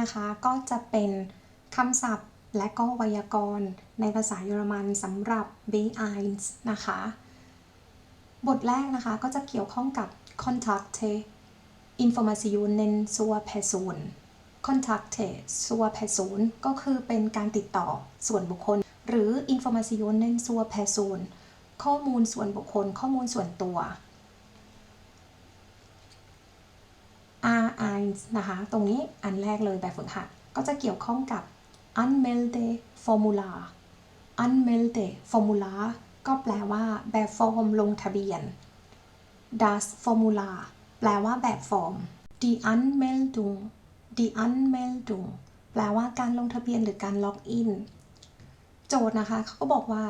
นะคะก็จะเป็นคำศัพท์และก็ไวยากรณ์ในภาษาเยอรมันสำหรับ B1 นะคะ บทแรกนะคะก็จะเกี่ยวข้องกับ Kontakte Informationen zur Person Kontakte zur Person ก็คือเป็นการติดต่อส่วนบุคคล หรือ Informationen zur Person ข้อมูลส่วนบุคคล ข้อมูลส่วนตัว R1 นะคะ ตรงนี้อันแรกเลยแบบฝึกหัด ก็จะเกี่ยวข้องกับ Anmelde Formular Anmelde formula ก็แปลว่าแบบฟอร์มลงทะเบียน Das formula แปลว่าแบบฟอร์ม Die Anmeldung Die Anmeldung แปลว่าการลงทะเบียนหรือการล็อกอิน โจทย์นะคะเขาก็บอกว่า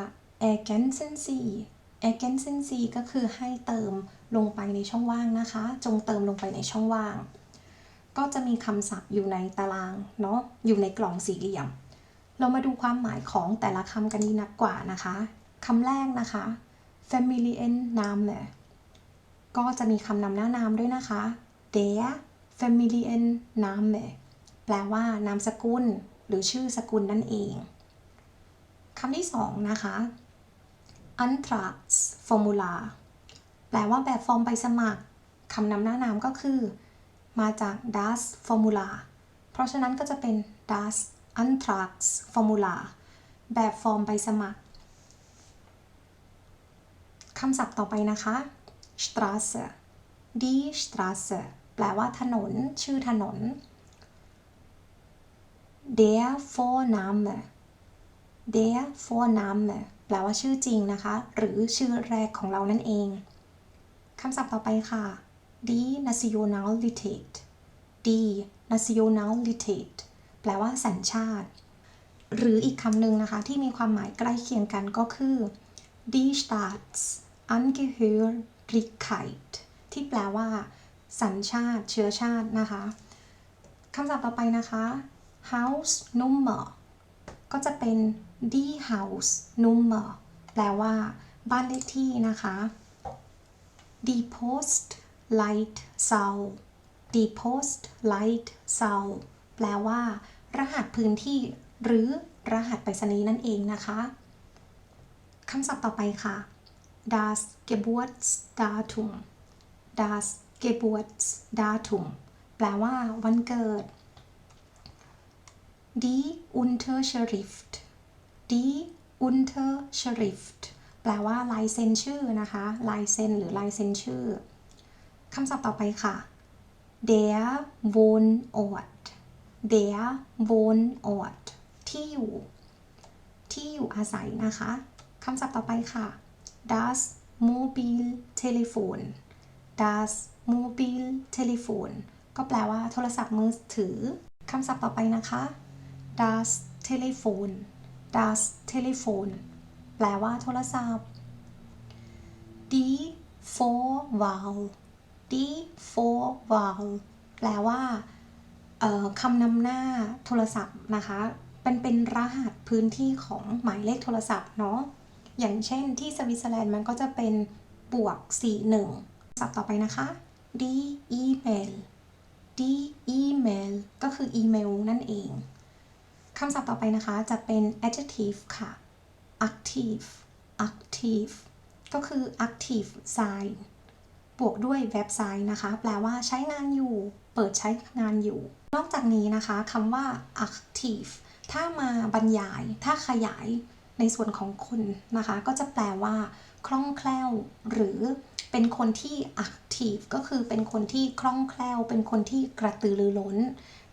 ergänzen Sie ergänzen Sie ก็คือให้เติมลงไปในช่องว่างนะคะ จงเติมลงไปในช่องว่าง ก็จะมีคำศัพท์อยู่ในตารางเนาะอยู่ในกล่องสี่เหลี่ยม เรามาดูความหมายของแต่ละคำกันดีนักกว่านะคะคำแรกนะคะ familien Name ก็จะมีคำนำหน้านามด้วยนะคะ der familien Name แปลว่านามสกุล หรือชื่อสกุลนั่นเองคำที่สองนะคะ Antragsformular แปลว่าแบบฟอร์มใบสมัครคำนำหน้านามก็คือ มาจาก das formula เพราะฉะนั้นก็จะเป็น das Antrags formula แบบฟอร์มใบสมัครคำศัพท์ต่อไปนะคะ Straße die Straße แปลว่าถนน ชื่อถนน der Vorname der Vorname แปลว่าชื่อจริงนะคะ หรือชื่อแรกของเรานั่นเอง คำศัพท์ต่อไปค่ะ die Nationalität die Nationalität แปลว่าสัญชาติ หรืออีกคำหนึ่งนะคะ ที่มีความหมายใกล้เคียงกันก็คือ die Staatsangehörigkeit ที่แปลว่า สัญชาติเชื้อชาตินะคะคำศัพท์ต่อไปนะคะ house number ก็จะเป็น die Haus Nummer แปลว่า บ้านเลขที่นะคะ die Post Light Sau die Post Light Sau แปลว่า รหัสพื้นที่ หรือรหัสไปรษณีย์นั่นเองนะคะ คำศัพท์ต่อไปค่ะ das Geburtsdatum das Geburtsdatum แปลว่า วันเกิด die Unterschrift die Unterschrift แปลว่าลายเซ็นชื่อนะคะ ลายเซ็นหรือลายเซ็นชื่อ คำศัพท์ต่อไปค่ะ der Wohnort der Wohnort ที่อยู่ ที่อยู่อาศัยนะคะคำศัพท์ต่อไปค่ะ das Mobiltelefon das Mobiltelefon ก็แปลว่าโทรศัพท์มือถือคำศัพท์ต่อไปนะคะ das Telefon das Telefon แปลว่าโทรศัพท์ die Vorwahl die Vorwahl แปลว่าคำนำหน้าโทรศัพท์นะคะเป็นเป็นรหัสพื้นที่ของหมายเลขโทรศัพท์เนาะอย่างเช่นที่สวิตเซอร์แลนด์มันก็จะเป็นบวก 41 ศัพท์ต่อไปนะคะ d email d email ก็คืออีเมลนั่นเองคำศัพท์ต่อไปนะคะจะเป็น adjective ค่ะ active active ก็คือ active sign บวกด้วย verb sign นะคะ แปลว่าใช้งานอยู่ เปิดใช้งานอยู่ นอกจากนี้นะคะคำว่า active ถ้ามาบรรยาย ถ้าขยายในส่วนของคนนะคะ ก็จะแปลว่า คล่องแคล่ว หรือเป็นคนที่ active ก็คือเป็นคนที่คล่องแคล่ว เป็นคนที่กระตือรือร้น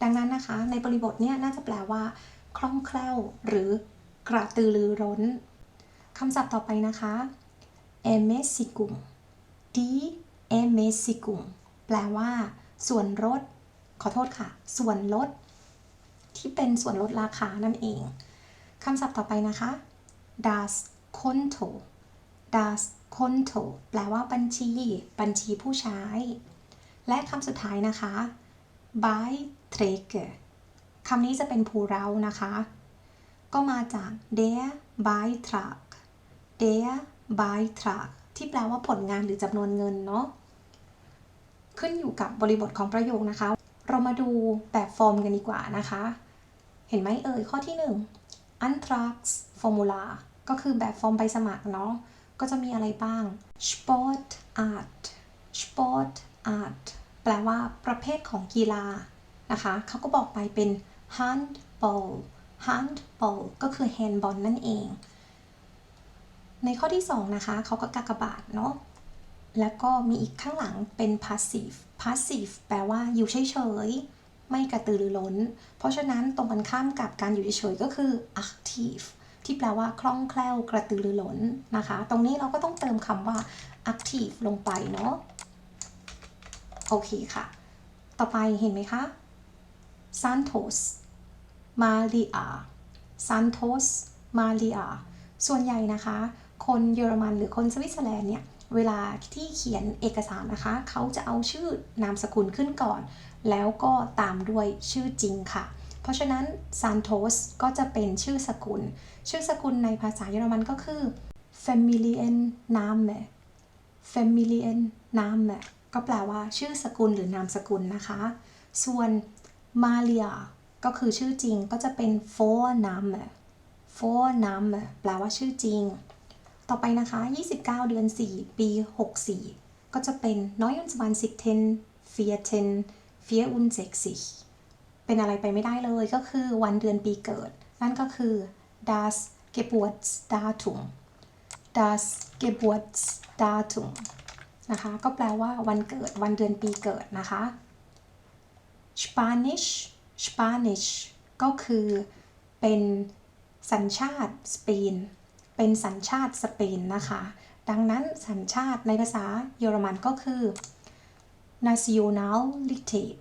ดังนั้นนะคะ ในบริบทเนี้ยน่าจะแปลว่า คล่องแคล่ว หรือกระตือรือร้นคำศัพท์ต่อไปนะคะ e m e s i g u m di e m e s i g u m แปลว่า ส่วนลดขอโทษค่ะ ส่วนลด ที่เป็นส่วนลดราคานั่นเองคำศัพท์ต่อไปนะคะ das Konto das Konto แปลว่าบัญชี บัญชีผู้ใช้ และคำสุดท้ายนะคะ Beiträge คำนี้จะเป็นพูเรานะคะ ก็มาจาก der Beitrag der Beitrag ที่แปลว่าผลงานหรือจำนวนเงินเนาะ ขึ้นอยู่กับบริบทของประโยคนะคะ เรามาดูแบบฟอร์มกันดีกว่านะคะ เห็นไหมเอ่ยข้อที่ 1 Antrax Formula ก็คือแบบฟอร์มใบสมัครเนาะก็จะมีอะไรบ้าง Sport Art Sport Art แปลว่าประเภทของกีฬานะคะเขาก็บอกไปเป็น handball handball ก็คือ handball นั่นเอง ในข้อที่ 2 นะคะ เขาก็กากบาทเนาะ แล้วก็มีอีกข้างหลังเป็น passive passive แปลว่าอยู่เฉยๆ ไม่กระตือรือร้น เพราะฉะนั้นตรงกันข้ามกับการอยู่เฉยๆ ก็คือ active ที่แปลว่าคล่องแคล่วกระตือรือร้นนะคะ ตรงนี้เราก็ต้องเติมคำว่า active ลงไปเนาะ โอเคค่ะ ต่อไปเห็นไหมคะ Santos Maria Santos Maria ส่วนใหญ่นะคะ คนเยอรมันหรือคนสวิตเซอร์แลนด์เนี่ย เวลาที่เขียนเอกสารนะคะ เขาจะเอาชื่อนามสกุลขึ้นก่อน แล้วก็ตามด้วยชื่อจริงค่ะ เพราะฉะนั้น Santos ก็จะเป็นชื่อสกุล ชื่อสกุลในภาษาเยอรมันก็คือ Familienname Familienname ก็แปลว่าชื่อสกุลหรือนามสกุลนะคะ ส่วน Maria ก็คือชื่อจริงก็จะเป็น Vorname Vorname แปลว่าชื่อจริง ต่อไปนะคะ 29 เดือน 4 ปี 64 ก็จะเป็น29 4 64เป็นอะไรไปไม่ได้เลยก็คือวันเดือนปีเกิด นั่นก็คือ das Geburtsdatum das Geburtsdatum นะคะ ก็แปลว่าวันเกิดวันเดือนปีเกิดนะคะ Spanish Spanish ก็คือเป็นสัญชาติสเปน เป็นสัญชาติสเปนนะคะ ดังนั้นสัญชาติในภาษาเยอรมันก็คือ nationalität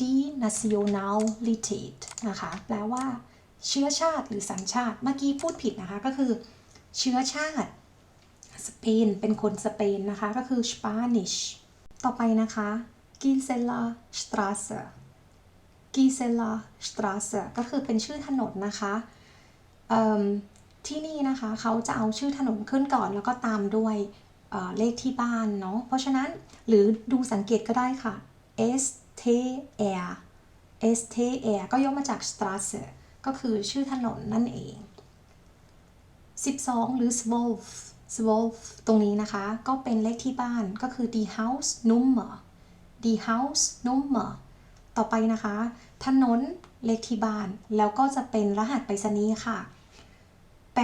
die nationalität นะคะ แปลว่า เชื้อชาติหรือสัญชาติ เมื่อกี้พูดผิดนะคะ ก็คือ เชื้อชาติสเปน เป็นคนสเปนนะคะ ก็คือ Spanish ต่อไปนะคะ Gisela Straße Gisela Straße ก็คือเป็นชื่อถนนนะคะ ที่นี่นะคะเขาจะเอาชื่อถนนขึ้นก่อนแล้วก็ตามด้วยเเลขที่บ้านเนาะเพราะฉะนั้นหรือดูสังเกตก็ได้ค่ะ S T R S T R ก็ย่อมาจาก Straße ก็คือชื่อถนนนั่นเอง 12 หรือ12 12ตรงนี้นะคะ ก็เป็นเลขที่บ้านก็คือ die House Nummer die House Nummer ต่อไปนะคะ ถนนเลขที่บ้าน แล้วก็จะเป็นรหัสไปรษณีย์ค่ะ 81739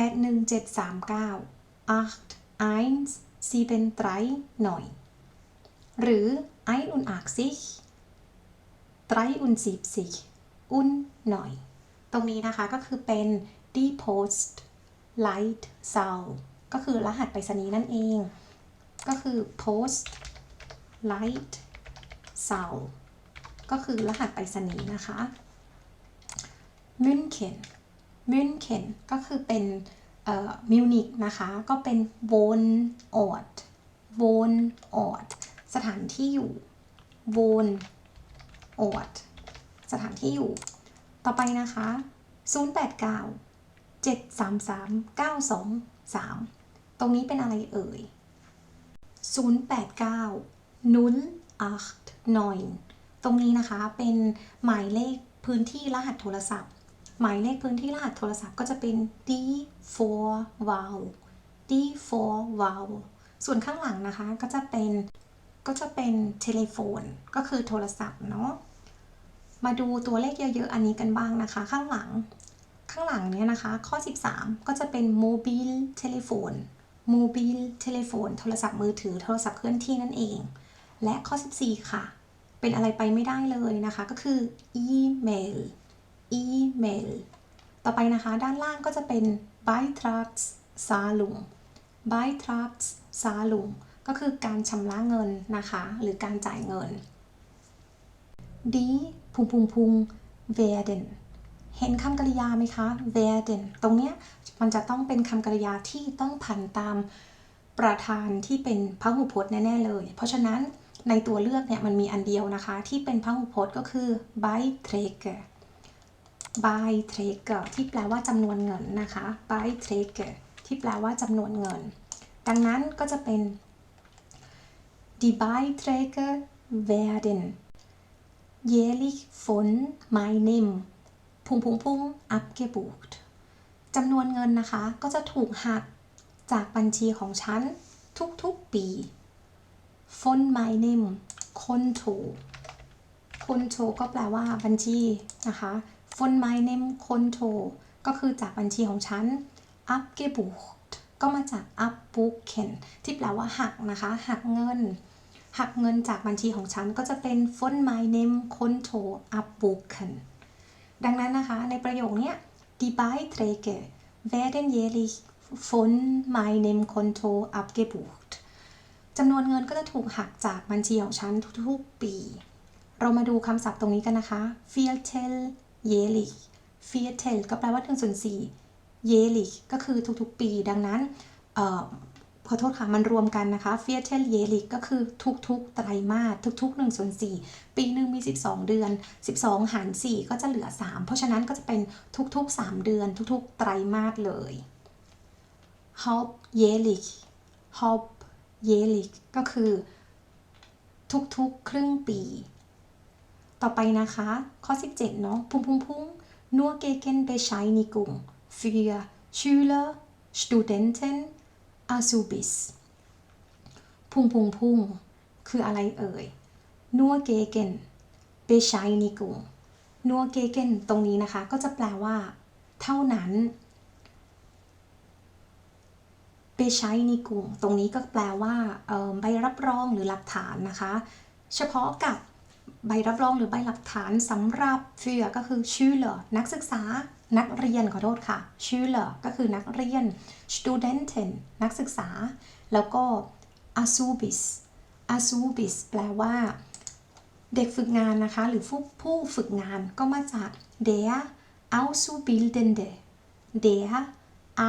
8173หรือ 81 73 und 9ตรงนี้นะคะก็คือเป็น die Post Light s a l ก็คือรหัสไปรษณีย์นั่นเอง ก็คือ Post Light s a l ก็คือรหัสไปรษณีย์นะคะ München München ก็คือเป็นมิวนิกนะคะ ก็เป็น Wohnort Wohnort สถานที่อยู่ Wohnort สถานที่อยู่ ต่อไปนะคะ 089 733 923 ตรงนี้เป็นอะไรเอ่ย 089 089ตรงนี้นะคะเป็นหมายเลขพื้นที่รหัสโทรศัพท์ หมายเลขพื้นที่รหัสโทรศัพท์ก็จะเป็น D4 vowel D4 vowel ส่วนข้างหลังนะคะก็จะเป็นก็จะเป็นเทเลโฟนก็คือโทรศัพท์เนาะมาดูตัวเลขเยอะๆ อันนี้กันบ้างนะคะ ข้างหลัง ข้างหลังเนี้ยนะคะ ข้อ 13 ก็จะเป็น mobile telephone mobile telephone โทรศัพท์มือถือโทรศัพท์เคลื่อนที่นั่นเอง และข้อ 14 ค่ะ เป็นอะไรไปไม่ได้เลยนะคะ ก็คือ email email ต่อไปนะคะ ด้านล่างก็จะเป็น beitragszahlung beitragszahlung ก็คือการชำระเงินนะคะ หรือการจ่ายเงิน die พุงพุงพุง werden เห็นคำกริยาไหมคะ werden ตรงเนี้ยมันจะต้องเป็นคำกริยาที่ต้องผันตามประธานที่เป็นพหูพจน์แน่ ๆ เลย เพราะฉะนั้นในตัวเลือกเนี่ยมันมีอันเดียวนะคะ ที่เป็นพหูพจน์ก็คือ by t r a g e Beiträge ที่แปลว่าจำนวนเงินนะคะ Beiträge ที่แปลว่าจำนวนเงิน ดังนั้นก็จะเป็น die Beiträge werden jährlich von meinem พุงพุงพุง abgebucht จำนวนเงินนะคะ ก็จะถูกหักจากบัญชีของฉันทุกๆปี von meinem Konto Konto ก็แปลว่าบัญชีนะคะ von meinem Konto ก็คือจากบัญชีของฉัน abgebucht ก็มาจาก abbuchen ที่แปลว่าหักนะคะ หักเงิน หักเงินจากบัญชีของฉันก็จะเป็น von meinem Konto abbuchen ดังนั้นนะคะในประโยคนี้ die Beiträge werden jährlich von meinem Konto abgebucht จำนวนเงินก็จะถูกหักจากบัญชีของฉันทุกๆปี เรามาดูคำศัพท์ตรงนี้กันนะคะ viertel jährlich viertel ก็แปลว่า1ส่วน4 jährlich ก็คือทุกๆปี ดังนั้นขอโทษค่ะ มันรวมกันนะคะ viertel jährlich ก็คือทุกๆ ไตรมาสทุกๆ1ส่วน4ปีหนึ่งมี 12 เดือน 12 หาร 4 ก็จะเหลือ 3 เพราะฉะนั้นก็จะเป็นทุกๆ 3 เดือน ทุกๆ ไตรมาสเลย halbjährlich halbjährlich ก็คือทุกๆ ครึ่งปี ต่อไปนะคะ ข้อ 17 เนาะพุ่งพุ่งพุ่ง nur gegen Bescheinigung für Schüler Studenten Azubis พุ่งพุ่งพุ่งคืออะไรเอ่ย nur gegen Bescheinigung nur gegen ตรงนี้นะคะ ก็จะแปลว่า เท่านั้นเบชัยนิกุงตรงนี้ก็แปลว่าใบรับรองหรือหลักฐานนะคะ เฉพาะกับ ใบรับรองหรือใบหลักฐานสำหรับเฟือก็คือชื่อเหรอนักศึกษานักเรียนขอโทษค่ะ ชื่อเหรอก็คือนักเรียน studenten นักศึกษา แล้วก็ azubis azubis แปลว่า เด็กฝึกงานนะคะ หรือผู้ผู้ฝึกงานก็มาจาก der Auszubildende der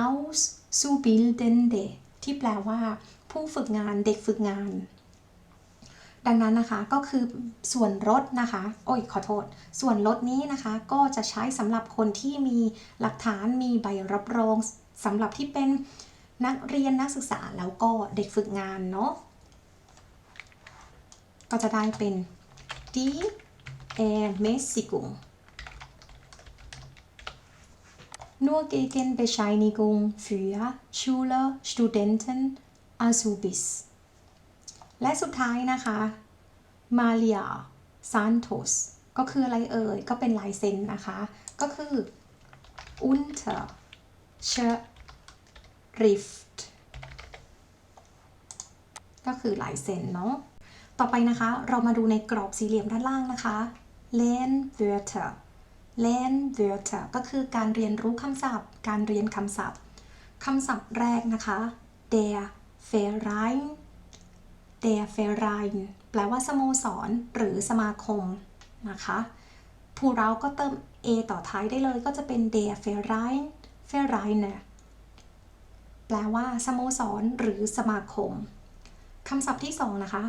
Auszubildende ที่แปลว่า ผู้ฝึกงานเด็กฝึกงาน ดังนั้นนะคะก็คือส่วนลดนะคะ โอ้ยขอโทษ ส่วนลดนี้นะคะก็จะใช้สำหรับคนที่มีหลักฐานมีใบรับรองสำหรับที่เป็นนักเรียนนักศึกษาแล้วก็เด็กฝึกงานเนาะก็จะได้เป็น D E M S I G U N nur gegen Bescheinigung für Schüler Studenten Azubis และสุดท้ายนะคะ Maria Santos ก็คืออะไรเอ่ย ก็เป็นลายเซ็นนะคะ ก็คือ Unterschrift ก็คือลายเซ็นเนาะ ต่อไปนะคะเรามาดูในกรอบสี่เหลี่ยมด้านล่างนะคะ Lernwörter Lernwörter ก็คือการเรียนรู้คำศัพท์ การเรียนคำศัพท์ คำศัพท์แรกนะคะ der Verein der Verein แปลว่าสโมสร หรือสมาคมนะคะผู้เราก็เติม a ต่อท้ายได้เลยก็จะเป็น der Verein Verein แปลว่าสโมสร หรือสมาคมคำศัพท์ที่สองนะคะ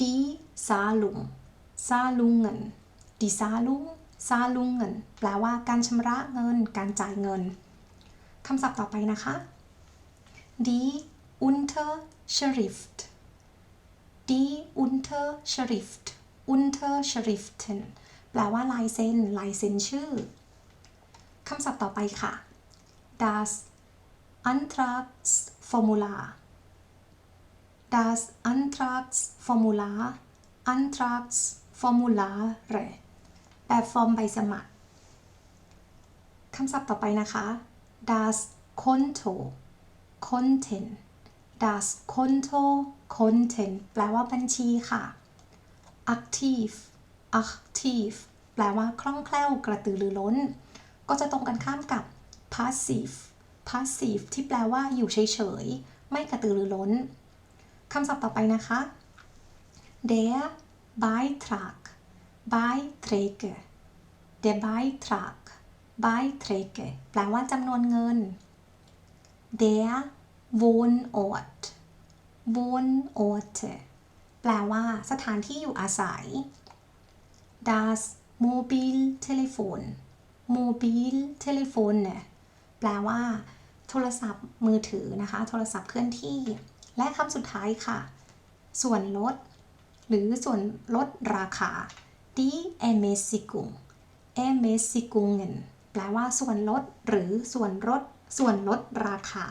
die Zahlung Zahlungen die Zahlung Zahlungen แปลว่าการชำระเงิน การจ่ายเงินคำศัพท์ต่อไปนะคะ die Unterschrift die Unterschrift Unterschriften แปลว่าลายเซ็นลายเซ็นชื่อคำศัพท์ต่อไปค่ะ das Antragsformular das Antragsformular Antragsformulare แบบฟอร์มใบสมัครคำศัพท์ต่อไปนะคะ das Konto Konten das Konto Konten แปลว่าบัญชีค่ะ active active แปลว่าคล่องแคล่วกระตือรือร้น ก็จะตรงกันข้ามกับ passive passive ที่แปลว่าอยู่เฉยๆ ไม่กระตือรือร้นคำศัพท์ต่อไปนะคะ der Beitrag Beiträge der Beitrag Beiträge แปลว่าจำนวนเงิน der Wohnort Wohnorte แปลว่าสถานที่อยู่อาศัย das Mobiltelefon Mobiltelefon เนี่ยแปลว่า โทรศัพท์มือถือนะคะ โทรศัพท์เคลื่อนที่ และคำสุดท้ายค่ะ ส่วนลด หรือส่วนลดราคา die Ermäßigung Ermäßigungen แปลว่าส่วนลด หรือส่วนลดส่วนลดราคา